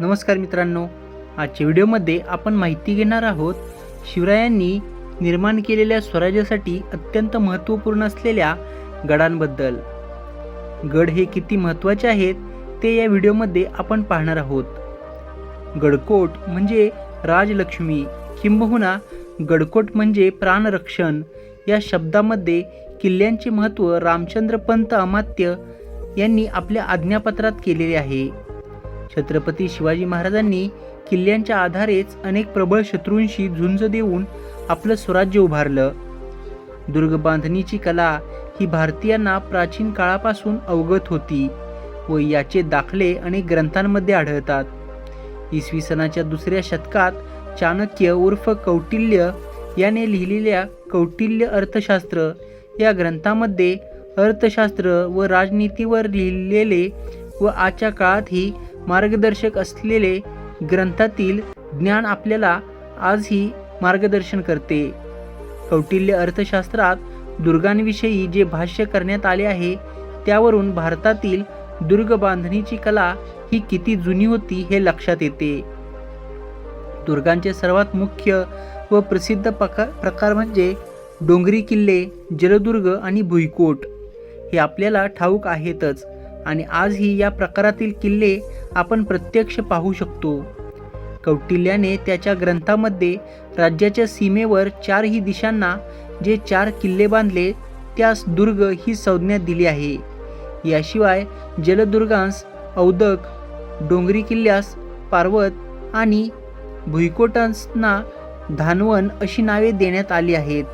नमस्कार मित्रांनो. आजच्या व्हिडिओमध्ये आपण माहिती घेणार आहोत शिवरायांनी निर्माण केलेल्या स्वराज्यासाठी अत्यंत महत्त्वपूर्ण असलेल्या गडांबद्दल. गड हे किती महत्त्वाचे आहेत ते या व्हिडिओमध्ये आपण पाहणार आहोत. गडकोट म्हणजे राजलक्ष्मी किंबहुना गडकोट म्हणजे प्राणरक्षण या शब्दामध्ये किल्ल्यांचे महत्त्व रामचंद्र पंत अमात्य यांनी आपल्या आज्ञापत्रात केलेले आहे. छत्रपती शिवाजी महाराजांनी किल्ल्यांच्या आधारेच अनेक प्रबळ शत्रूंशी झुंज देऊन आपलं स्वराज्य उभारलं. दुर्ग बांधणीची कला ही भारतीयांना प्राचीन काळापासून अवगत होती व याचे दाखले अनेक ग्रंथांमध्ये आढळतात. इसवी सनाच्या दुसऱ्या शतकात चाणक्य उर्फ कौटिल्य याने लिहिलेल्या कौटिल्य अर्थशास्त्र या ग्रंथामध्ये अर्थशास्त्र व राजनीतीवर लिहिलेले व आजच्या काळातही मार्गदर्शक असलेले ग्रंथातील ज्ञान आपल्याला आजही मार्गदर्शन करते. कौटिल्य अर्थशास्त्रात दुर्गांविषयी जे भाष्य करण्यात आले आहे त्यावरून भारतातील दुर्ग बांधणीची कला ही किती जुनी होती हे लक्षात येते. दुर्गांचे सर्वात मुख्य व प्रसिद्ध प्रकार प्रकार म्हणजे डोंगरी किल्ले जलदुर्ग आणि भुईकोट. हे आपल्याला ठाऊक आहेतच आणि आजही या प्रकारातील किल्ले आपण प्रत्यक्ष पाहू शकतो. कौटिल्याने त्याच्या ग्रंथामध्ये राज्याच्या सीमेवर चारही दिशांना जे चार किल्ले बांधले त्यास दुर्ग ही संज्ञा दिली आहे. याशिवाय जलदुर्गांस औदक डोंगरी किल्ल्यास पार्वत आणि भुईकोटांसना धानवन अशी नावे देण्यात आली आहेत.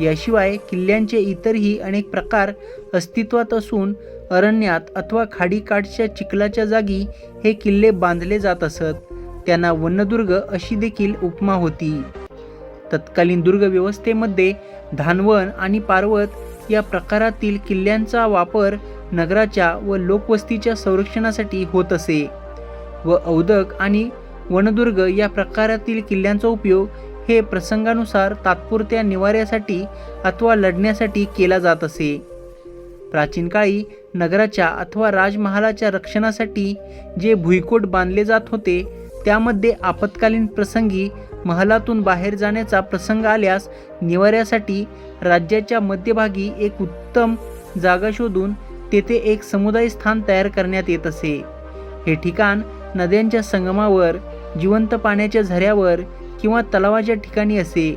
याशिवाय किल्ल्यांचे इतरही अनेक प्रकार अस्तित्वात असून अरण्यात अथवा खाडीकाठच्या चिखलाच्या जागी हे किल्ले बांधले जात असत. त्यांना वनदुर्ग अशी देखील उपमा होती. तत्कालीन दुर्ग व्यवस्थेमध्ये धानवन आणि पार्वत या प्रकारातील किल्ल्यांचा वापर नगराच्या व लोकवस्तीच्या संरक्षणासाठी होत असे. व औदक आणि वनदुर्ग या प्रकारातील किल्ल्यांचा उपयोग हे प्रसंगानुसार तात्पुरत्या निवाऱ्यासाठी अथवा लढण्यासाठी केला जात असे. प्राचीन काळी नगराच्या अथवा राजमहालाच्या रक्षणासाठी जे भुईकोट बांधले जात होते त्यामध्ये आपत्कालीन प्रसंगी महालातून बाहेर जाण्याचा प्रसंग आल्यास निवाऱ्यासाठी राज्याच्या मध्यभागी एक उत्तम जागा शोधून तेथे एक समुदाय स्थान तयार करण्यात येत असे. हे ठिकाण नद्यांच्या संगमावर जिवंत पाण्याच्या झऱ्यावर किंवा तलावाच्या ठिकाणी असे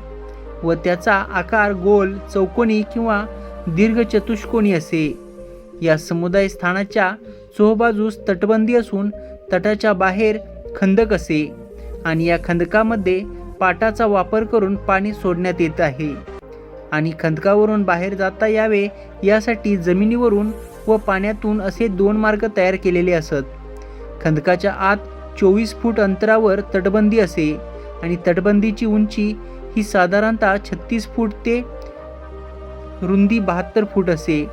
व त्याचा आकार गोल चौकोनी किंवा दीर्घ चतुष्कोनी असे. या समुदाय स्थानाच्या चोहबाजूस तटबंदी असून तटाच्या बाहेर खंदक असे आणि या खंदकामध्ये पाटाचा वापर करून पाणी सोडण्यात येत आहे. आणि खंदकावरून बाहेर जाता यावे यासाठी जमिनीवरून व पाण्यातून असे दोन मार्ग तयार केलेले असत. खंदकाच्या आत चोवीस फूट अंतरावर तटबंदी असे. आणि तटबंदीची उंची ही साधारणतः छत्तीस फूट ते रुंदी बहात्तर फूट असे.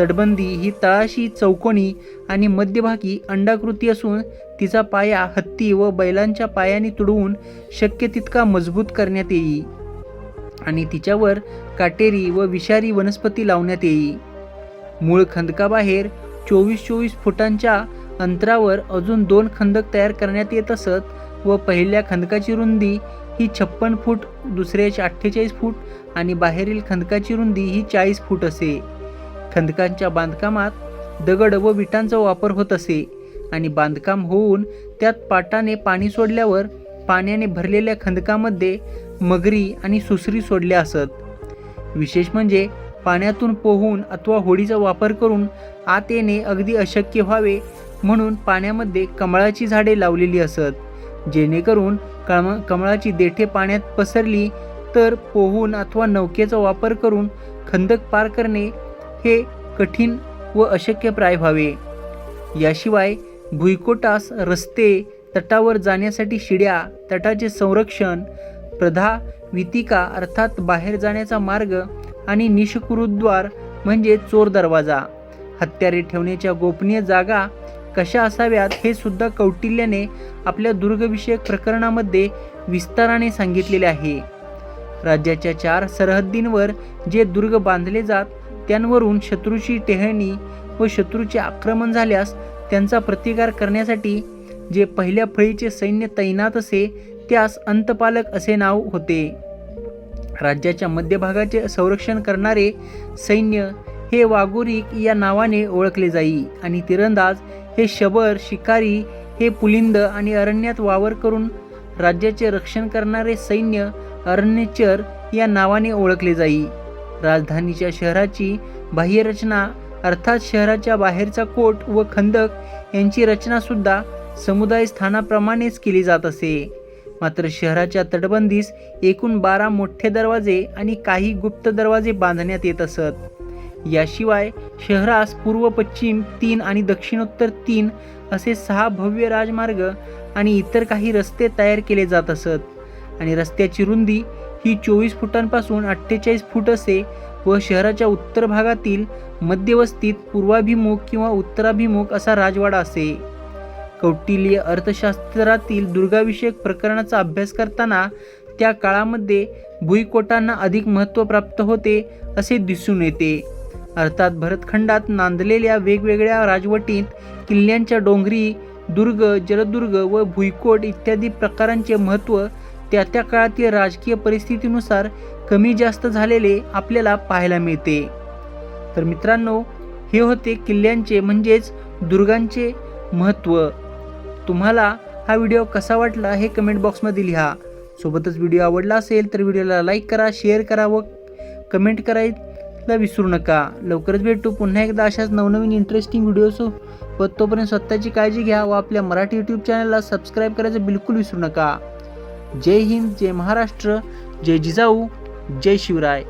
तटबंदी ही तळाशी चौकोनी आणि मध्यभागी अंडाकृती असून तिचा पाया हत्ती व बैलांच्या पायाने तुडवून शक्य तितका मजबूत करण्यात येई आणि तिच्यावर काटेरी व विषारी वनस्पती लावण्यात येई. मूळ खंदकाबाहेर चोवीस चोवीस फुटांच्या अंतरावर अजून दोन खंदक तयार करण्यात येत असत. व पहिल्या खंदकाची रुंदी ही छप्पन फूट दुसऱ्याची अठ्ठेचाळीस फूट आणि बाहेरील खंदकाची रुंदी ही चाळीस फूट असे. खंदकांच्या बांधकामात दगड व विटांचा वापर होत असे आणि बांधकाम होऊन त्यात पाटाने पाणी सोडल्यावर पाण्याने भरलेल्या खंदकामध्ये मगरी आणि सुसरी सोडल्या असत. विशेष म्हणजे पाण्यातून पोहून अथवा होडीचा वापर करून आत येणे अगदी अशक्य व्हावे म्हणून पाण्यामध्ये कमळाची झाडे लावलेली असत. जेणेकरून कम कमळाची देठे पाण्यात पसरली तर पोहून अथवा नौकेचा वापर करून खंदक पार करणे हे कठीण व अशक्यप्राय व्हावे. याशिवाय भुईकोटास रस्ते तटावर जाण्यासाठी शिड्या तटाचे संरक्षण प्रधा वितिका अर्थात बाहेर जाण्याचा मार्ग आणि निषकुरुद्वार म्हणजे चोर दरवाजा. हत्यारे ठेवण्याच्या गोपनीय जागा कशा असाव्यात हे सुद्धा कौटिल्याने आपल्या दुर्गविषयक प्रकरणामध्ये विस्ताराने सांगितलेले आहे. राज्याच्या चार सरहद्दींवर जे दुर्ग बांधले जात त्यांवरून शत्रूची टेहळणी व शत्रूचे आक्रमण झाल्यास त्यांचा प्रतिकार करण्यासाठी जे पहिल्या फळीचे सैन्य तैनात असे त्यास अंतपालक असे नाव होते. राज्याच्या मध्यभागाचे संरक्षण करणारे सैन्य हे वागोरिक या नावाने ओळखले जाई आणि तिरंदाज हे शबर शिकारी हे पुलिंद आणि अरण्यात वावर करून राज्याचे रक्षण करणारे सैन्य अरण्यचर या नावाने ओळखले जाई. राजधानीच्या शहराची बाह्यरचना अर्थात शहराच्या बाहेरचा कोट व खंदक यांची रचनासुद्धा समुदाय स्थानाप्रमाणेच केली जात असे. मात्र शहराच्या तटबंदीस एकूण बारा मोठे दरवाजे आणि काही गुप्त दरवाजे बांधण्यात येत असत. याशिवाय शहरास पूर्व पश्चिम तीन आणि दक्षिणोत्तर तीन असे सहा भव्य राजमार्ग आणि इतर काही रस्ते तयार केले जात असत. आणि रस्त्याची रुंदी ही चोवीस फुटांपासून अठ्ठेचाळीस फूट असे व शहराच्या उत्तर भागातील मध्यवस्तीत पूर्वाभिमुख किंवा उत्तराभिमुख असा राजवाडा असे. कौटिल्य अर्थशास्त्रातील दुर्गाविषयक प्रकरणाचा अभ्यास करताना त्या काळामध्ये भुईकोटांना अधिक महत्त्व प्राप्त होते असे दिसून येते. अर्थात भरतखंडात नांदलेल्या वेगवेगळ्या राजवटीत किल्ल्यांच्या डोंगरी दुर्ग जलदुर्ग व भुईकोट इत्यादी प्रकारांचे महत्त्व त्या त्या काळातील राजकीय परिस्थितीनुसार कमी जास्त झालेले आपल्याला पाहायला मिळते. तर मित्रांनो हे होते किल्ल्यांचे म्हणजेच दुर्गांचे महत्त्व. तुम्हाला हा व्हिडिओ कसा वाटला हे कमेंट बॉक्समध्ये लिहा. सोबतच व्हिडिओ आवडला असेल तर व्हिडिओला लाईक करा शेअर करा व कमेंट करायला विसरू नका. लवकरच भेटू. पुन्हा एकदा अशाच नवनवीन इंटरेस्टिंग व्हिडिओ व तोपर्यंत स्वतःची काळजी घ्या व आपल्या मराठी यूट्यूब चॅनलला सबस्क्राईब करायचं बिलकुल विसरू नका. जय हिंद जय महाराष्ट्र जय जिजाऊ जय शिवराय.